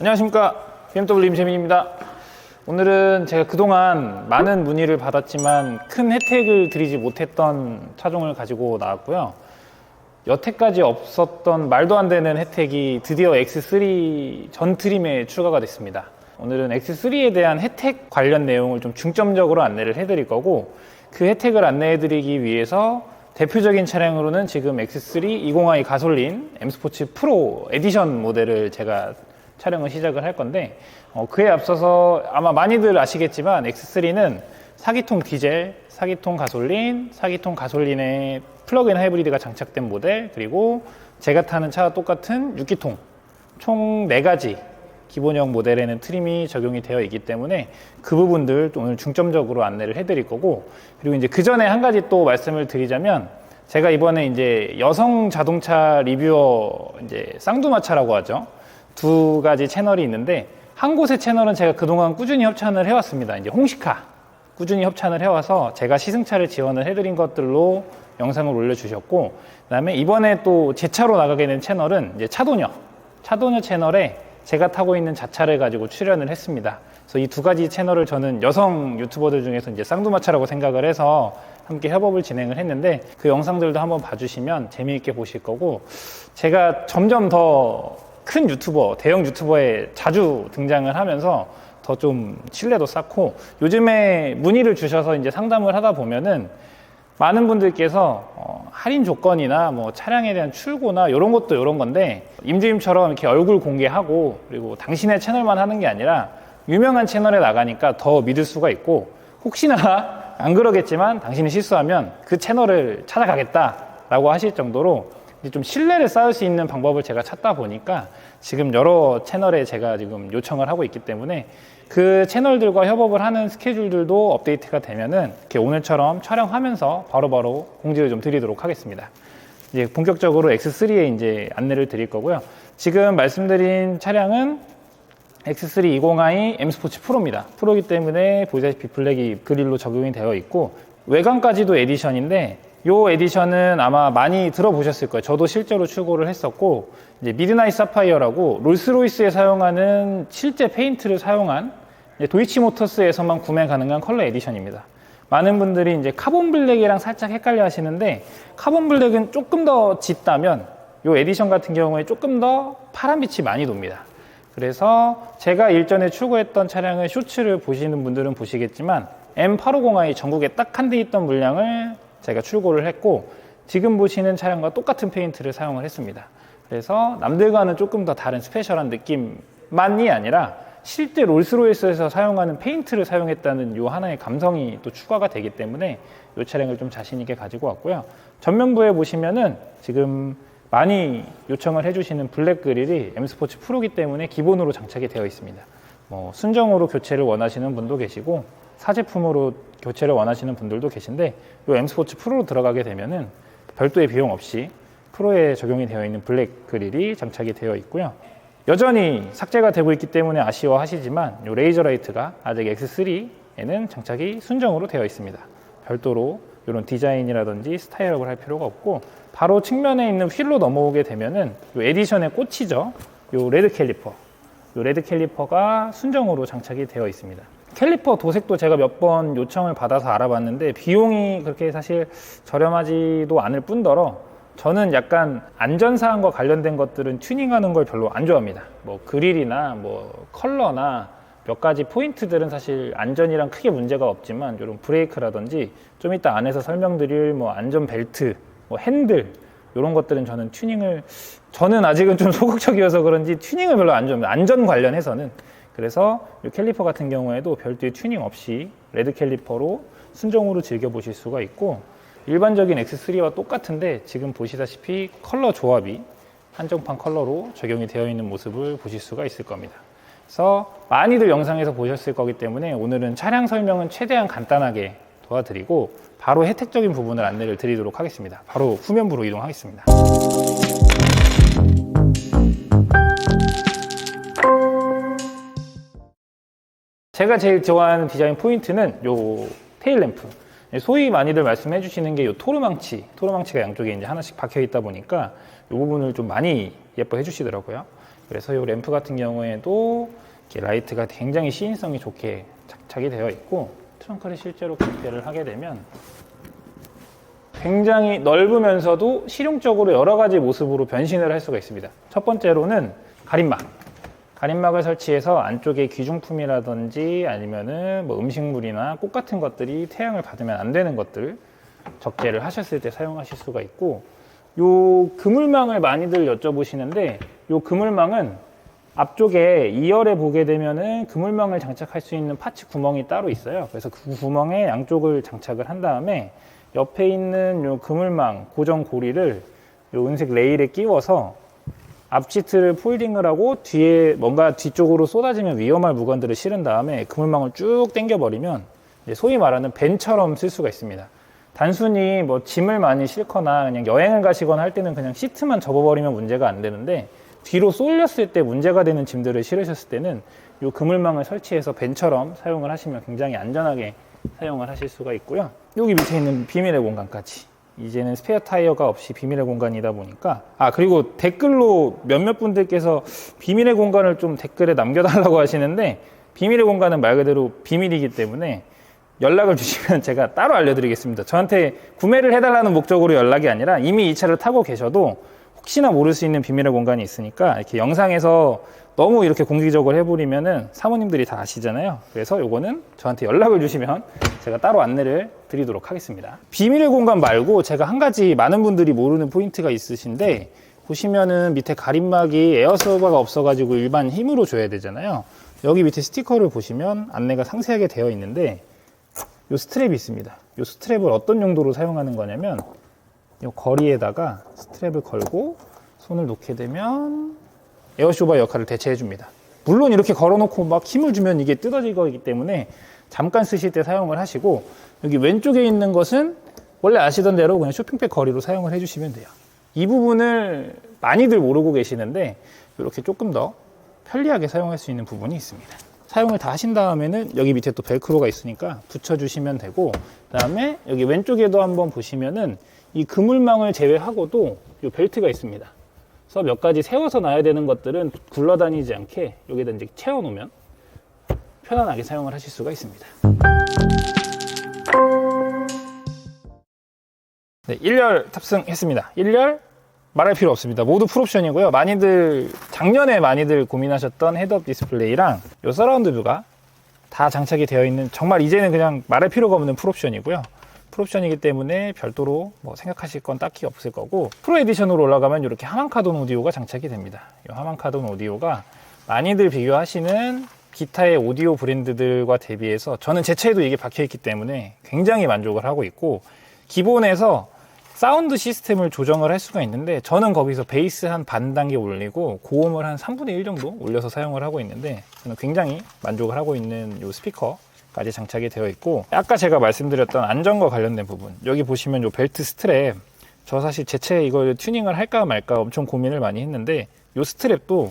안녕하십니까. BMW 임세민입니다. 오늘은 제가 그동안 많은 문의를 받았지만 큰 혜택을 드리지 못했던 차종을 가지고 나왔고요. 여태까지 없었던 말도 안 되는 혜택이 드디어 X3 전 트림에 추가가 됐습니다. 오늘은 X3에 대한 혜택 관련 내용을 좀 중점적으로 안내를 해드릴 거고 그 혜택을 안내해드리기 위해서 대표적인 차량으로는 지금 X3 20i 가솔린 M 스포츠 프로 에디션 모델을 제가 촬영을 시작을 할 건데 어, 그에 앞서서 아마 많이들 아시겠지만 X3는 4기통 디젤, 4기통 가솔린, 4기통 가솔린에 플러그인 하이브리드가 장착된 모델 그리고 제가 타는 차와 똑같은 6기통 총 4가지 기본형 모델에는 트림이 적용이 되어 있기 때문에 그 부분들 오늘 중점적으로 안내를 해드릴 거고 그리고 이제 그 전에 한 가지 또 말씀을 드리자면 제가 이번에 이제 여성 자동차 리뷰어 이제 쌍두마차라고 하죠 두 가지 채널이 있는데 한 곳의 채널은 제가 그동안 꾸준히 협찬을 해왔습니다. 이제 홍시카. 꾸준히 협찬을 해와서 제가 시승차를 지원을 해드린 것들로 영상을 올려주셨고 그다음에 이번에 또 제 차로 나가게 된 채널은 이제 차도녀. 차도녀 채널에 제가 타고 있는 자차를 가지고 출연을 했습니다. 그래서 이 두 가지 채널을 저는 여성 유튜버들 중에서 이제 쌍두마차라고 생각을 해서 함께 협업을 진행을 했는데 그 영상들도 한번 봐주시면 재미있게 보실 거고 제가 점점 더 큰 유튜버, 대형 유튜버에 자주 등장을 하면서 더 좀 신뢰도 쌓고 요즘에 문의를 주셔서 이제 상담을 하다 보면은 많은 분들께서 어, 할인 조건이나 뭐 차량에 대한 출고나 이런 것도 이런 건데 임주임처럼 이렇게 얼굴 공개하고 그리고 당신의 채널만 하는 게 아니라 유명한 채널에 나가니까 더 믿을 수가 있고 혹시나 안 그러겠지만 당신이 실수하면 그 채널을 찾아가겠다라고 하실 정도로 좀 신뢰를 쌓을 수 있는 방법을 제가 찾다 보니까 지금 여러 채널에 제가 지금 요청을 하고 있기 때문에 그 채널들과 협업을 하는 스케줄들도 업데이트가 되면은 이렇게 오늘처럼 촬영하면서 바로 바로 공지를 좀 드리도록 하겠습니다. 이제 본격적으로 X3에 이제 안내를 드릴 거고요. 지금 말씀드린 차량은 X3 20i M 스포츠 프로입니다. 프로기 때문에 보시다시피 블랙이 그릴로 적용이 되어 있고 외관까지도 에디션인데 이 에디션은 아마 많이 들어보셨을 거예요. 저도 실제로 출고를 했었고 이제 미드나잇 사파이어라고 롤스로이스에 사용하는 실제 페인트를 사용한 이제 도이치 모터스에서만 구매 가능한 컬러 에디션입니다. 많은 분들이 이제 카본 블랙이랑 살짝 헷갈려 하시는데 카본 블랙은 조금 더 짙다면 이 에디션 같은 경우에 조금 더 파란 빛이 많이 돕니다. 그래서 제가 일전에 출고했던 차량의 쇼츠를 보시는 분들은 보시겠지만 M850i 전국에 딱 한 대 있던 물량을 제가 출고를 했고 지금 보시는 차량과 똑같은 페인트를 사용을 했습니다. 그래서 남들과는 조금 더 다른 스페셜한 느낌만이 아니라 실제 롤스로이스에서 사용하는 페인트를 사용했다는 요 하나의 감성이 또 추가가 되기 때문에 이 차량을 좀 자신 있게 가지고 왔고요. 전면부에 보시면은 지금 많이 요청을 해주시는 블랙 그릴이 M 스포츠 프로기 때문에 기본으로 장착이 되어 있습니다. 뭐 순정으로 교체를 원하시는 분도 계시고 사제품으로 교체를 원하시는 분들도 계신데 이 M 스포츠 프로로 들어가게 되면은 별도의 비용 없이 프로에 적용이 되어 있는 블랙 그릴이 장착이 되어 있고요. 여전히 삭제가 되고 있기 때문에 아쉬워하시지만 이 레이저 라이트가 아직 X3에는 장착이 순정으로 되어 있습니다. 별도로 이런 디자인이라든지 스타일업을 할 필요가 없고 바로 측면에 있는 휠로 넘어오게 되면은 이 에디션의 꽃이죠. 이 레드 캘리퍼. 이 레드 캘리퍼가 순정으로 장착이 되어 있습니다. 캘리퍼 도색도 제가 몇 번 요청을 받아서 알아봤는데 비용이 그렇게 사실 저렴하지도 않을 뿐더러 저는 약간 안전사항과 관련된 것들은 튜닝하는 걸 별로 안 좋아합니다. 뭐 그릴이나 뭐 컬러나 몇 가지 포인트들은 사실 안전이랑 크게 문제가 없지만 이런 브레이크라든지 좀 이따 안에서 설명드릴 뭐 안전 벨트, 뭐 핸들 이런 것들은 저는 튜닝을 저는 아직은 좀 소극적이어서 그런지 튜닝을 별로 안 좋아합니다. 안전 관련해서는 그래서 이 캘리퍼 같은 경우에도 별도의 튜닝 없이 레드 캘리퍼로 순정으로 즐겨보실 수가 있고 일반적인 X3와 똑같은데 지금 보시다시피 컬러 조합이 한정판 컬러로 적용이 되어 있는 모습을 보실 수가 있을 겁니다. 그래서 많이들 영상에서 보셨을 거기 때문에 오늘은 차량 설명은 최대한 간단하게 도와드리고 바로 혜택적인 부분을 안내를 드리도록 하겠습니다. 바로 후면부로 이동하겠습니다. 제가 제일 좋아하는 디자인 포인트는 요 테일 램프. 소위 많이들 말씀해 주시는 게 요 토르망치, 토르망치가 양쪽에 이제 하나씩 박혀 있다 보니까 이 부분을 좀 많이 예뻐해 주시더라고요. 그래서 이 램프 같은 경우에도 라이트가 굉장히 시인성이 좋게 장착이 되어 있고 트렁크를 실제로 개폐를 하게 되면 굉장히 넓으면서도 실용적으로 여러 가지 모습으로 변신을 할 수가 있습니다. 첫 번째로는 가림막. 가림막을 설치해서 안쪽에 귀중품이라든지 아니면은 뭐 음식물이나 꽃 같은 것들이 태양을 받으면 안 되는 것들 적재를 하셨을 때 사용하실 수가 있고 요 그물망을 많이들 여쭤보시는데 요 그물망은 앞쪽에 2열에 보게 되면은 그물망을 장착할 수 있는 파츠 구멍이 따로 있어요. 그래서 그 구멍에 양쪽을 장착을 한 다음에 옆에 있는 요 그물망 고정 고리를 요 은색 레일에 끼워서 앞 시트를 폴딩을 하고 뒤에 뭔가 뒤쪽으로 쏟아지면 위험할 물건들을 실은 다음에 그물망을 쭉 당겨버리면 소위 말하는 벤처럼 쓸 수가 있습니다. 단순히 뭐 짐을 많이 싣거나 그냥 여행을 가시거나 할 때는 그냥 시트만 접어버리면 문제가 안 되는데 뒤로 쏠렸을 때 문제가 되는 짐들을 실으셨을 때는 이 그물망을 설치해서 벤처럼 사용을 하시면 굉장히 안전하게 사용을 하실 수가 있고요. 여기 밑에 있는 비밀의 공간까지. 이제는 스페어 타이어가 없이 비밀의 공간이다 보니까 아 그리고 댓글로 몇몇 분들께서 비밀의 공간을 좀 댓글에 남겨달라고 하시는데 비밀의 공간은 말 그대로 비밀이기 때문에 연락을 주시면 제가 따로 알려드리겠습니다. 저한테 구매를 해달라는 목적으로 연락이 아니라 이미 이 차를 타고 계셔도 혹시나 모를 수 있는 비밀의 공간이 있으니까 이렇게 영상에서 너무 이렇게 공개적으로 해버리면은 사모님들이 다 아시잖아요. 그래서 요거는 저한테 연락을 주시면 제가 따로 안내를 드리도록 하겠습니다. 비밀의 공간 말고 제가 한 가지 많은 분들이 모르는 포인트가 있으신데 보시면은 밑에 가림막이 에어서버가 없어가지고 일반 힘으로 줘야 되잖아요. 여기 밑에 스티커를 보시면 안내가 상세하게 되어 있는데 요 스트랩이 있습니다. 요 스트랩을 어떤 용도로 사용하는 거냐면 요 거리에다가 스트랩을 걸고 손을 놓게 되면 에어쇼바 역할을 대체해 줍니다. 물론 이렇게 걸어놓고 막 힘을 주면 이게 뜯어질 거기 때문에 잠깐 쓰실 때 사용을 하시고 여기 왼쪽에 있는 것은 원래 아시던 대로 그냥 쇼핑백 거리로 사용을 해주시면 돼요. 이 부분을 많이들 모르고 계시는데 이렇게 조금 더 편리하게 사용할 수 있는 부분이 있습니다. 사용을 다 하신 다음에는 여기 밑에 또 벨크로가 있으니까 붙여주시면 되고 그 다음에 여기 왼쪽에도 한번 보시면은 이 그물망을 제외하고도 이 벨트가 있습니다. 그래서 몇 가지 세워서 놔야 되는 것들은 굴러다니지 않게 여기다 이제 채워 놓으면 편안하게 사용을 하실 수가 있습니다. 네, 1열 탑승했습니다. 1열 말할 필요 없습니다. 모두 풀옵션이고요. 많이들 작년에 많이들 고민하셨던 헤드업 디스플레이랑 이 서라운드 뷰가 다 장착이 되어 있는 정말 이제는 그냥 말할 필요가 없는 풀옵션이고요. 풀옵션이기 때문에 별도로 뭐 생각하실 건 딱히 없을 거고 프로 에디션으로 올라가면 이렇게 하만카돈 오디오가 장착이 됩니다. 이 하만카돈 오디오가 많이들 비교하시는 기타의 오디오 브랜드들과 대비해서 저는 제 차에도 이게 박혀 있기 때문에 굉장히 만족을 하고 있고 기본에서 사운드 시스템을 조정을 할 수가 있는데 저는 거기서 베이스 한 반 단계 올리고 고음을 한 3분의 1 정도 올려서 사용을 하고 있는데 저는 굉장히 만족을 하고 있는 이 스피커 까지 장착이 되어 있고 아까 제가 말씀드렸던 안전과 관련된 부분 여기 보시면 이 벨트 스트랩 저 사실 제 차에 이걸 튜닝을 할까 말까 엄청 고민을 많이 했는데 이 스트랩도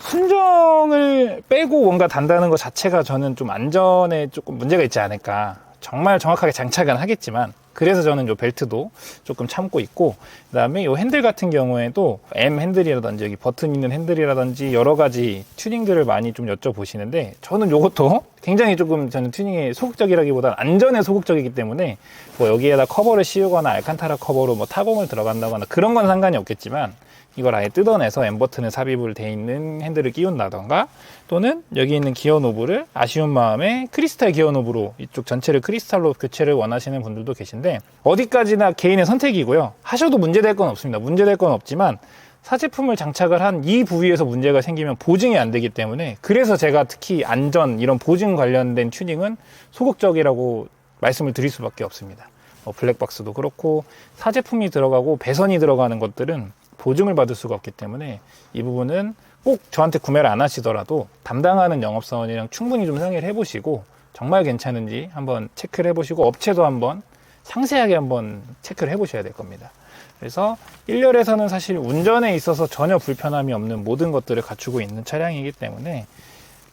순정을 빼고 뭔가 단다는 것 자체가 저는 좀 안전에 조금 문제가 있지 않을까. 정말 정확하게 장착은 하겠지만 그래서 저는 요 벨트도 조금 참고 있고 그다음에 요 핸들 같은 경우에도 M 핸들이라든지 여기 버튼 있는 핸들이라든지 여러 가지 튜닝들을 많이 좀 여쭤보시는데 저는 요것도 굉장히 조금 저는 튜닝에 소극적이라기보다는 안전에 소극적이기 때문에 뭐 여기에다 커버를 씌우거나 알칸타라 커버로 뭐 타공을 들어간다거나 그런 건 상관이 없겠지만 이걸 아예 뜯어내서 M 버튼에 삽입을 돼 있는 핸들을 끼운다던가 또는 여기 있는 기어 노브를 아쉬운 마음에 크리스탈 기어 노브로 이쪽 전체를 크리스탈로 교체를 원하시는 분들도 계신데 어디까지나 개인의 선택이고요. 하셔도 문제될 건 없습니다. 문제될 건 없지만 사제품을 장착을 한 이 부위에서 문제가 생기면 보증이 안 되기 때문에 그래서 제가 특히 안전 이런 보증 관련된 튜닝은 소극적이라고 말씀을 드릴 수밖에 없습니다. 뭐 블랙박스도 그렇고 사제품이 들어가고 배선이 들어가는 것들은 보증을 받을 수가 없기 때문에 이 부분은 꼭 저한테 구매를 안 하시더라도 담당하는 영업사원이랑 충분히 좀 상의를 해보시고 정말 괜찮은지 한번 체크를 해보시고 업체도 한번 상세하게 한번 체크를 해보셔야 될 겁니다. 그래서 1열에서는 사실 운전에 있어서 전혀 불편함이 없는 모든 것들을 갖추고 있는 차량이기 때문에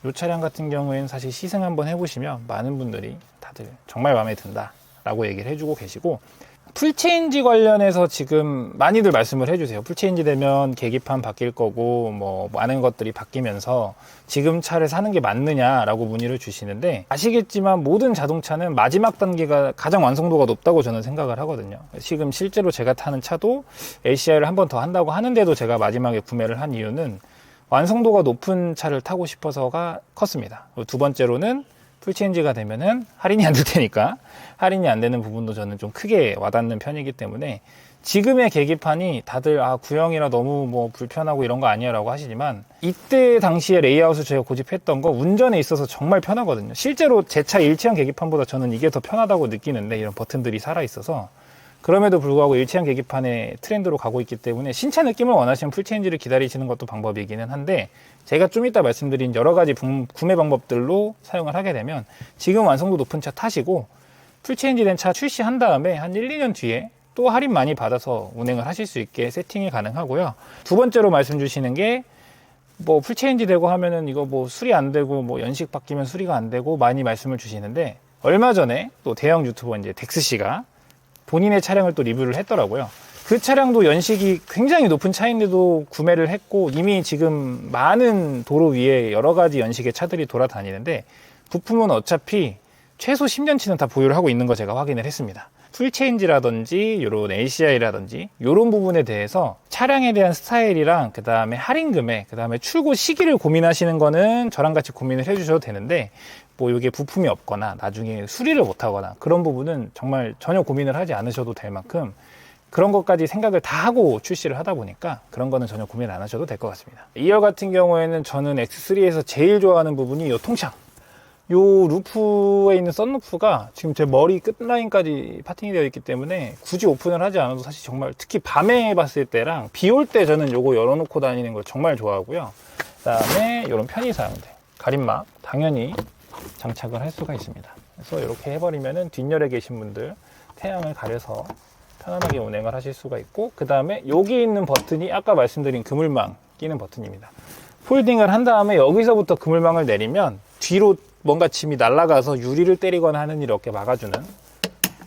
이 차량 같은 경우에는 사실 시승 한번 해보시면 많은 분들이 다들 정말 마음에 든다 라고 얘기를 해주고 계시고 풀체인지 관련해서 지금 많이들 말씀을 해주세요. 풀체인지 되면 계기판 바뀔 거고 뭐 많은 것들이 바뀌면서 지금 차를 사는 게 맞느냐라고 문의를 주시는데 아시겠지만 모든 자동차는 마지막 단계가 가장 완성도가 높다고 저는 생각을 하거든요. 지금 실제로 제가 타는 차도 LCI를 한 번 더 한다고 하는데도 제가 마지막에 구매를 한 이유는 완성도가 높은 차를 타고 싶어서가 컸습니다. 두 번째로는 풀체인지가 되면은 할인이 안 될 테니까 할인이 안 되는 부분도 저는 좀 크게 와닿는 편이기 때문에 지금의 계기판이 다들 아 구형이라 너무 뭐 불편하고 이런 거 아니야라고 하시지만 이때 당시에 레이아웃을 제가 고집했던 거 운전에 있어서 정말 편하거든요. 실제로 제 차 일체형 계기판보다 저는 이게 더 편하다고 느끼는데 이런 버튼들이 살아 있어서 그럼에도 불구하고 일체형 계기판의 트렌드로 가고 있기 때문에 신차 느낌을 원하시면 풀체인지를 기다리시는 것도 방법이기는 한데 제가 좀 이따 말씀드린 여러 가지 분- 구매 방법들로 사용을 하게 되면 지금 완성도 높은 차 타시고 풀체인지 된 차 출시한 다음에 한 1, 2년 뒤에 또 할인 많이 받아서 운행을 하실 수 있게 세팅이 가능하고요. 두 번째로 말씀 주시는 게 뭐 풀체인지 되고 하면은 이거 뭐 수리 안 되고 뭐 연식 바뀌면 수리가 안 되고 많이 말씀을 주시는데 얼마 전에 또 대형 유튜버 이제 덱스 씨가 본인의 차량을 또 리뷰를 했더라고요. 그 차량도 연식이 굉장히 높은 차인데도 구매를 했고 이미 지금 많은 도로 위에 여러 가지 연식의 차들이 돌아다니는데 부품은 어차피 최소 10년치는 다 보유를 하고 있는 거 제가 확인을 했습니다. 풀체인지라든지 이런 ACI라든지 이런 부분에 대해서 차량에 대한 스타일이랑 그 다음에 할인 금액, 그 다음에 출고 시기를 고민하시는 거는 저랑 같이 고민을 해주셔도 되는데 뭐 이게 부품이 없거나 나중에 수리를 못하거나 그런 부분은 정말 전혀 고민을 하지 않으셔도 될 만큼 그런 것까지 생각을 다 하고 출시를 하다 보니까 그런 거는 전혀 고민 안 하셔도 될 것 같습니다. 2열 같은 경우에는 저는 X3에서 제일 좋아하는 부분이 이 통창. 요 루프에 있는 썬루프가 지금 제 머리 끝라인까지 파팅이 되어 있기 때문에 굳이 오픈을 하지 않아도 사실 정말 특히 밤에 봤을 때랑 비 올 때 저는 요거 열어놓고 다니는 걸 정말 좋아하고요. 그 다음에 이런 편의 사양들 가림막 당연히 장착을 할 수가 있습니다. 그래서 이렇게 해버리면은 뒷열에 계신 분들 태양을 가려서 편안하게 운행을 하실 수가 있고 그 다음에 여기 있는 버튼이 아까 말씀드린 그물망 끼는 버튼입니다. 폴딩을 한 다음에 여기서부터 그물망을 내리면 뒤로 뭔가 짐이 날아가서 유리를 때리거나 하는 일을 이렇게 막아주는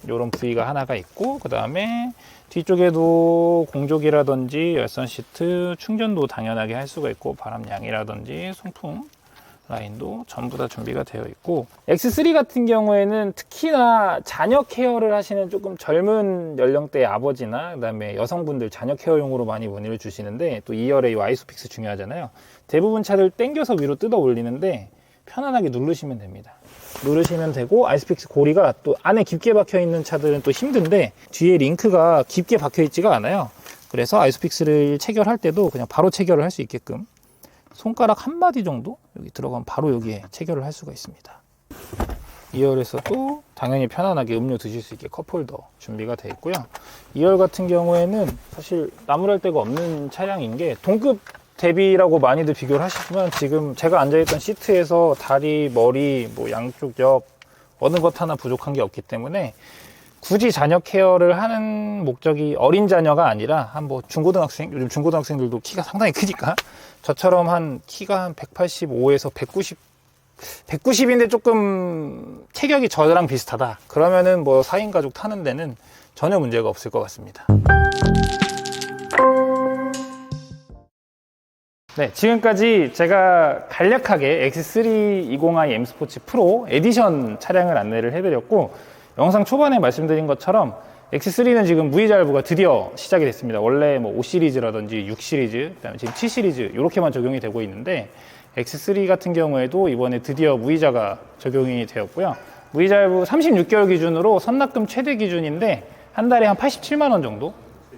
이런 부위가 하나가 있고 그 다음에 뒤쪽에도 공조기라든지 열선 시트 충전도 당연하게 할 수가 있고 바람양이라든지 송풍 라인도 전부 다 준비가 되어 있고 X3 같은 경우에는 특히나 자녀 케어를 하시는 조금 젊은 연령대의 아버지나 그다음에 여성분들 자녀 케어용으로 많이 문의를 주시는데 또 2열에 이 아이소픽스 중요하잖아요. 대부분 차들 당겨서 위로 뜯어 올리는데 편안하게 누르시면 됩니다. 누르시면 되고 아이스픽스 고리가 또 안에 깊게 박혀 있는 차들은 또 힘든데 뒤에 링크가 깊게 박혀 있지가 않아요. 그래서 아이스픽스를 체결할 때도 그냥 바로 체결을 할 수 있게끔 손가락 한 마디 정도 여기 들어가면 바로 여기에 체결을 할 수가 있습니다. 2열에서도 당연히 편안하게 음료 드실 수 있게 컵홀더 준비가 되어 있고요. 2열 같은 경우에는 사실 나무랄 데가 없는 차량인 게 동급 대비라고 많이들 비교를 하시지만 지금 제가 앉아있던 시트에서 다리, 머리, 뭐 양쪽 옆 어느 것 하나 부족한 게 없기 때문에 굳이 자녀 케어를 하는 목적이 어린 자녀가 아니라 한 뭐 중고등학생 요즘 중고등학생들도 키가 상당히 크니까 저처럼 한 키가 한 185에서 190 190인데 조금 체격이 저랑 비슷하다. 그러면은 뭐 4인 가족 타는 데는 전혀 문제가 없을 것 같습니다 네, 지금까지 제가 간략하게 X3 20i M 스포츠 프로 에디션 차량을 안내를 해드렸고 영상 초반에 말씀드린 것처럼 X3는 지금 무이자일부가 드디어 시작이 됐습니다. 원래 뭐 5 시리즈라든지 6 시리즈, 그다음에 지금 7 시리즈 이렇게만 적용이 되고 있는데 X3 같은 경우에도 이번에 드디어 무이자가 적용이 되었고요. 무이자일부 36개월 기준으로 선납금 최대 기준인데 한 달에 한 87만 원 정도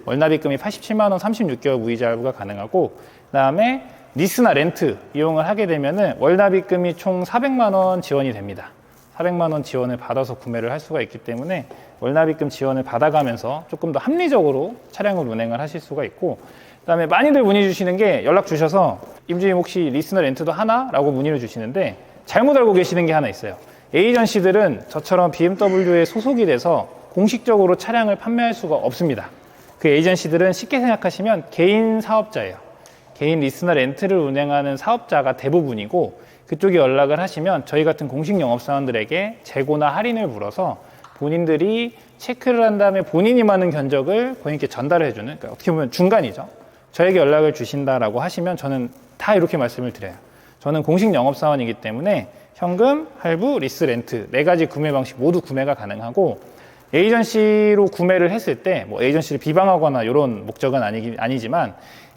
월납입금이 87만 원 36개월 무이자 할부가 가능하고 그다음에 리스나 렌트 이용을 하게 되면은 월납입금이 총 400만 원 지원이 됩니다. 400만 원 지원을 받아서 구매를 할 수가 있기 때문에 월납입금 지원을 받아가면서 조금 더 합리적으로 차량을 운행을 하실 수가 있고 그다음에 많이들 문의 주시는 게 연락 주셔서 임주임 혹시 리스나 렌트도 하나?라고 문의를 주시는데 잘못 알고 계시는 게 하나 있어요. 에이전시들은 저처럼 BMW에 소속이 돼서 공식적으로 차량을 판매할 수가 없습니다. 그 에이전시들은 쉽게 생각하시면 개인 사업자예요. 개인 리스나 렌트를 운행하는 사업자가 대부분이고 그쪽에 연락을 하시면 저희 같은 공식 영업사원들에게 재고나 할인을 물어서 본인들이 체크를 한 다음에 본인이 많은 견적을 고객님께 전달을 해주는 그러니까 어떻게 보면 중간이죠. 저에게 연락을 주신다라고 하시면 저는 다 이렇게 말씀을 드려요. 저는 공식 영업사원이기 때문에 현금, 할부, 리스, 렌트 네 가지 구매 방식 모두 구매가 가능하고 에이전시로 구매를 했을 때 뭐 에이전시를 비방하거나 이런 목적은 아니기, 아니지만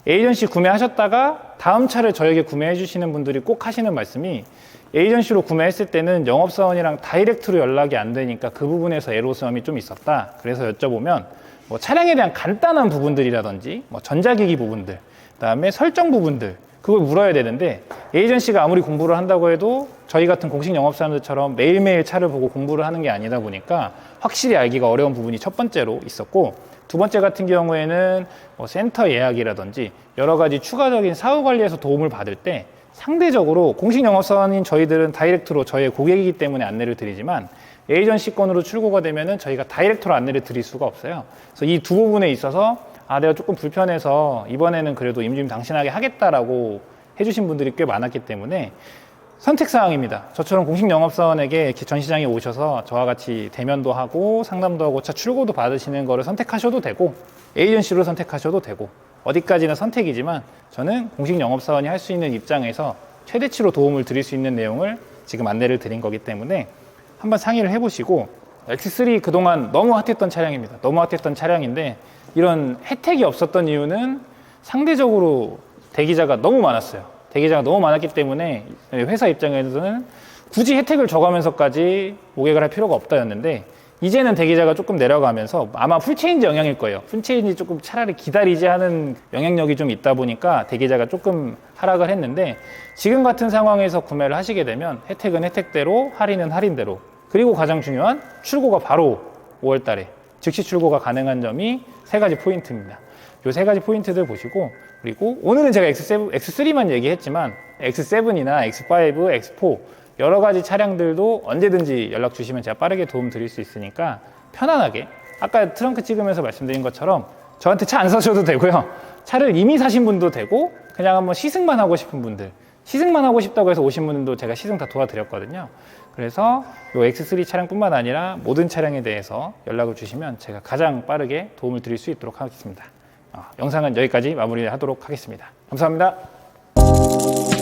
에이전시 구매하셨다가 다음 차를 저에게 구매해 주시는 분들이 꼭 하시는 말씀이 에이전시로 구매했을 때는 영업사원이랑 다이렉트로 연락이 안 되니까 그 부분에서 애로사항이 좀 있었다. 그래서 여쭤보면 뭐 차량에 대한 간단한 부분들이라든지 뭐 전자기기 부분들, 그다음에 설정 부분들 그걸 물어야 되는데 에이전시가 아무리 공부를 한다고 해도 저희 같은 공식 영업사원들처럼 매일매일 차를 보고 공부를 하는 게 아니다 보니까 확실히 알기가 어려운 부분이 첫 번째로 있었고 두 번째 같은 경우에는 뭐 센터 예약이라든지 여러 가지 추가적인 사후 관리에서 도움을 받을 때 상대적으로 공식 영업사원인 저희들은 다이렉트로 저희의 고객이기 때문에 안내를 드리지만 에이전시권으로 출고가 되면은 저희가 다이렉트로 안내를 드릴 수가 없어요. 그래서 이 두 부분에 있어서 아 내가 조금 불편해서 이번에는 그래도 임금 당신하게 하겠다라고 해주신 분들이 꽤 많았기 때문에 선택 사항입니다. 저처럼 공식 영업사원에게 전시장에 오셔서 저와 같이 대면도 하고 상담도 하고 차 출고도 받으시는 거를 선택하셔도 되고 에이전시로 선택하셔도 되고 어디까지나 선택이지만 저는 공식 영업사원이 할 수 있는 입장에서 최대치로 도움을 드릴 수 있는 내용을 지금 안내를 드린 거기 때문에 한번 상의를 해보시고 X3 그동안 너무 핫했던 차량입니다. 너무 핫했던 차량인데 이런 혜택이 없었던 이유는 상대적으로 대기자가 너무 많았어요. 대기자가 너무 많았기 때문에 회사 입장에서는 굳이 혜택을 줘가면서까지 모객을 할 필요가 없다였는데 이제는 대기자가 조금 내려가면서 아마 풀체인지 영향일 거예요. 풀체인지 조금 차라리 기다리지 하는 영향력이 좀 있다 보니까 대기자가 조금 하락을 했는데 지금 같은 상황에서 구매를 하시게 되면 혜택은 혜택대로 할인은 할인대로 그리고 가장 중요한 출고가 바로 5월 달에 즉시 출고가 가능한 점이 세 가지 포인트입니다. 이세 가지 포인트들 보시고 그리고 오늘은 제가 X7, X3만 얘기했지만 X7이나 X5, X4 여러 가지 차량들도 언제든지 연락 주시면 제가 빠르게 도움 드릴 수 있으니까 편안하게 아까 트렁크 찍으면서 말씀드린 것처럼 저한테 차 안 사셔도 되고요. 차를 이미 사신 분도 되고 그냥 한번 시승만 하고 싶은 분들 시승만 하고 싶다고 해서 오신 분들도 제가 시승 다 도와드렸거든요. 그래서 이 X3 차량뿐만 아니라 모든 차량에 대해서 연락을 주시면 제가 가장 빠르게 도움을 드릴 수 있도록 하겠습니다. 어, 영상은 여기까지 마무리하도록 하겠습니다. 감사합니다.